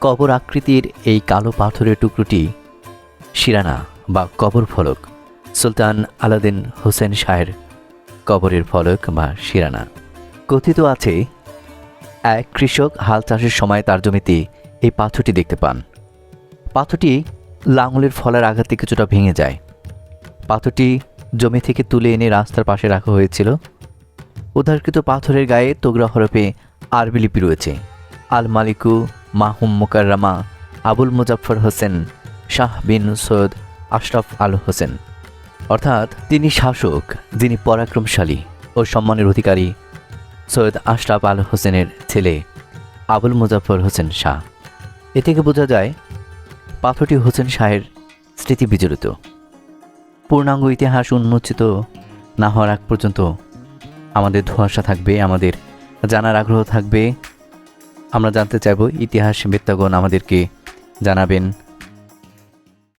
কবর আকৃতির এই কালো পাথরের টুকরোটি শিরানা বা কবর ফলক, সুলতান আলাদিন হোসেন শাহের কবরের ফলক বা শিরানা। কথিত আছে, এক কৃষক হাল চাষের সময় তার জমিতে এই পাথরটি দেখতে পান। পাথরটি লাঙলের ফলের আঘাতে কিছুটা ভেঙে যায়। পাথরটি জমি থেকে তুলে এনে রাস্তার পাশে রাখা হয়েছিল। উদ্ধারকৃত পাথরের গায়ে তোগরা হরফে আরবি লিপি রয়েছে। আল মালিকু মাহুম মোকাররামা আবুল মুজাফর হোসেন শাহ বিন সৈয়দ আশরাফ আল হোসেন। অর্থাৎ তিনি শাসক, যিনি পরাক্রমশালী ও সম্মানের অধিকারী সৈয়দ আশরাফ আল হোসেনের ছেলে আবুল মুজাফর হোসেন শাহ। এ থেকে বোঝা যায়, পাথরটি হোসেন শাহের স্মৃতি বিজড়িত। পূর্ণাঙ্গ ইতিহাস উন্মোচিত না হওয়ার আগ পর্যন্ত আমাদের ধোঁয়াশা থাকবে, আমাদের জানার আগ্রহ থাকবে আমরা জানতে চাইব ইতিহাস বৃত্তগণ আমাদেরকে জানাবেন।